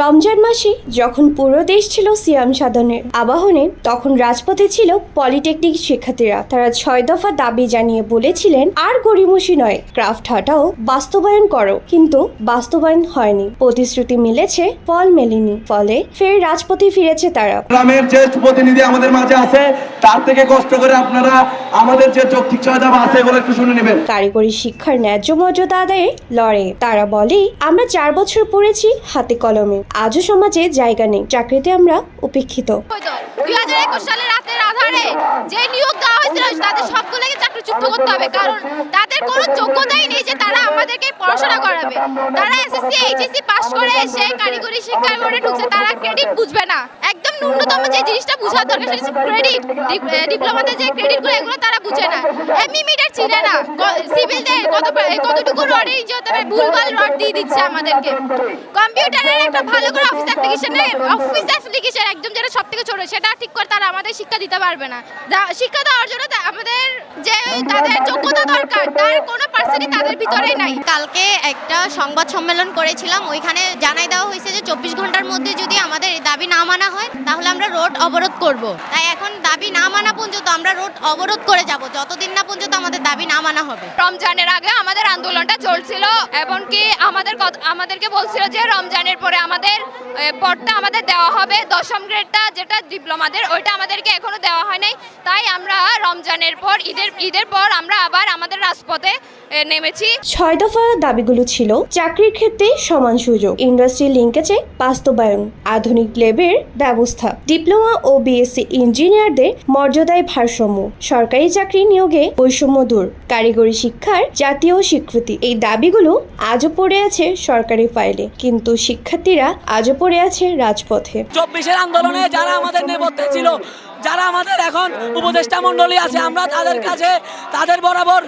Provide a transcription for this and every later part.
রমজান মাসে যখন পুরো দেশ ছিল সিয়াম সাধনের আবাহনে, তখন রাজপথে ছিল পলিটেকনিক শিক্ষার্থীরা। তারা ছয় দফা দাবি জানিয়ে বলেছিলেন, আর গড়িমসি নয়, ক্রাফট হাটাও, বাস্তবায়ন করো। কিন্তু বাস্তবায়ন হয়নি। প্রতিশ্রুতি মিলেছে ফল মেলেনি, ফলে ফের রাজপথে ফিরেছে তারা। গ্রামের যে প্রতিনিধি আমাদের মাঝে আছে। তার থেকে কষ্ট করে আপনারা আমাদের যে যৌক্তিক সহায়তা আছে এগুলো একটু শুনে নেবেন। কারিগরি শিক্ষার ন্যায্য মর্যাদা আদায়ে লড়ে। তারা বলে আমরা চার বছর পড়েছি হাতে কলমে। আজও সমাজে জায়গা নেই। চাকরিতে আমরা উপেক্ষিত। দুই হাজার একুশ সালের রাতের আধারে যে নিয়োগ দেওয়া হয়েছিল তাদের সবগুলোকে চাকরিচ্যুত করতে হবে। কারণ তাদের কোনো যোগ্যতাই নেই যে তারা আমাদেরকে পড়াশোনা করাবে। তারা এসএসসি এইচএসসি পাস করে এসে কারিগরি শিক্ষার বোর্ডে ঢুকছে। তারা ক্রেডিট বুঝবে না। ন্যূনতম যে জিনিসটা দরকার সেটা হচ্ছে ক্রেডিট ডিপ্লোমাতে যে ক্রেডিটগুলো এগুলো তারা বুঝে না। এমনি মিটার চিনে না। কত কতটুকু রডের ভুলভাল রড দিয়ে দিচ্ছে আমাদেরকে। কম্পিউটারের একটা ভালো করে অফিস অ্যাপ্লিকেশনে অফিস অ্যাপ্লিকেশন একদম যেটা সব থেকে ছোট, সেটা ঠিক করে তারা আমাদের শিক্ষা দিতে পারবে না। শিক্ষা দেওয়ার জন্য আমাদের যে তাদের যোগ্যতা দরকার, তার কোনো পার্সেন্টই তাদের ভিতরে নাই। কালকে একটা সংবাদ সম্মেলন করেছিলাম, ওইখানে জানাই দেওয়া হয়েছে যে চব্বিশ ঘণ্টার মধ্যে যদি আমাদের দাবি না মানা হয়, তাহলে আমরা রোড অবরোধ করব। তাই এখন দাবি না মানা পর্যন্ত আমরা রোড অবরোধ করে যাব, যতদিন না পর্যন্ত আমাদের দাবি না মানা হবে। রমজানের আগে আমাদের আন্দোলনটা চলছিল এমনকি আমাদের আমাদেরকে বলছিল যে রমজানের পরে আমাদের পদটা আমাদের দেওয়া হবে। দশম গ্রেডটা যেটা ডিপ্লোমাদের ওইটা আমাদেরকে এখনও দেওয়া হয় নাই। তাই আমরা রমজানের পর ঈদের ঈদের পর আমরা আবার আমাদের রাজপথে নেমেছি। ছয় দফা দাবিগুলো ছিল চাকরির ক্ষেত্রে সমান সুযোগ ইন্ডাস্ট্রি লিঙ্কেজে বাস্তবায়ন আধুনিক লেবের ব্যবস্থা ডিপ্লোমা ও বিএসসি ইঞ্জিনিয়ারদের মর্যাদায় ভারসাম্য সরকারি চাকরি নিয়োগে বৈষম্য দূর কারিগরি শিক্ষার জাতীয় স্বীকৃতি। এই দাবিগুলো আজও পড়ে আছে সরকারি ফাইলে কিন্তু শিক্ষার্থীরা আজও পড়ে আছে রাজপথে। চব্বিশের আন্দোলনে যারা আমাদের নেপথ্যে ছিল যারা আমাদের এখন উপদেষ্টা মণ্ডলী আছে আমরা তাদের কাছে তাদের বরাবর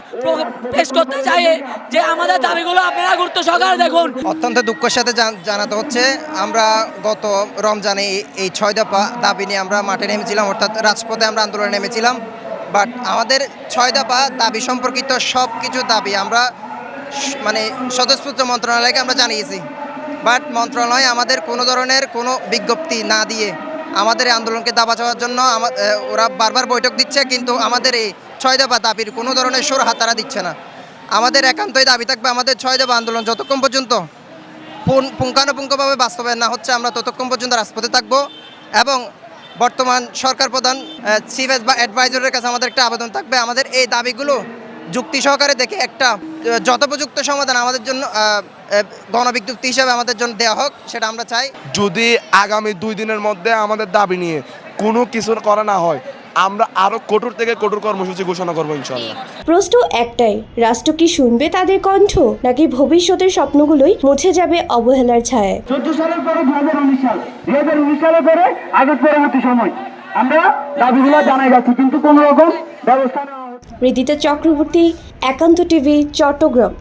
পেশ করতে চাই যে আমাদের দাবিগুলো আপনারা গুরুত্ব সহকারে দেখুন। অত্যন্ত দুঃখের সাথে জানাতে হচ্ছে আমরা গত রমজানে এই- এই ছয় দফা দাবি নিয়ে আমরা মাঠে নেমেছিলাম অর্থাৎ রাজপথে আমরা আন্দোলনে নেমেছিলাম। বাট আমাদের ছয় দফা দাবি, সম্পর্কিত সব কিছু দাবি আমরা মানে স্বতঃস্ফূর্ত মন্ত্রণালয়কে আমরা জানিয়েছি। বাট মন্ত্রণালয় আমাদের কোনো ধরনের কোনো বিজ্ঞপ্তি না দিয়ে আমাদের এই আন্দোলনকে দাবা চাওয়ার জন্য ওরা বারবার বৈঠক দিচ্ছে, কিন্তু আমাদের এই ছয় দফা দাবির কোনো ধরনের সুর হাতারা দিচ্ছে না। আমাদের একান্তই দাবি থাকবে আমাদের ছয় দফা আন্দোলন যতক্ষণ পর্যন্ত পুঙ্খানুপুঙ্খভাবে বাস্তবায়ন না হচ্ছে, আমরা ততক্ষণ পর্যন্ত রাজপথে থাকব এবং বর্তমান সরকার প্রধান চিফ অ্যাডভাইজারের কাছে আমাদের একটা আবেদন থাকবে। আমাদের এই দাবিগুলো যুক্তি সহকারে দেখে একটা যথোপযুক্ত সমাধান আমাদের জন্য গণবিজ্ঞপ্তি হিসাবে আমাদের জন্য দেওয়া হোক, সেটা আমরা চাই। যদি আগামী দুই দিনের মধ্যে আমাদের দাবি নিয়ে কোনো কিছুর করা না হয় আমরা আরও কঠোর থেকে কঠোর কর্মসূচি ঘোষণা করব ইনশাল্লাহ প্রশ্ন একটাই রাষ্ট্র কি শুনবে তাদের কণ্ঠ নাকি ভবিষ্যতের স্বপ্নগুলোই মুছে যাবে অবহেলার ছায়ায়? চোদ্দ সালের পরে দু হাজার উনিশ সাল দুই হাজার উনিশ সালের পরে আগের পরবর্তী সময়। আমরা দাবিগুলো জানাই যাচ্ছি কিন্তু কোনো রকম ব্যবস্থা নেওয়া হচ্ছে না। চক্রবর্তী একান্ত টিভি চট্টগ্রাম।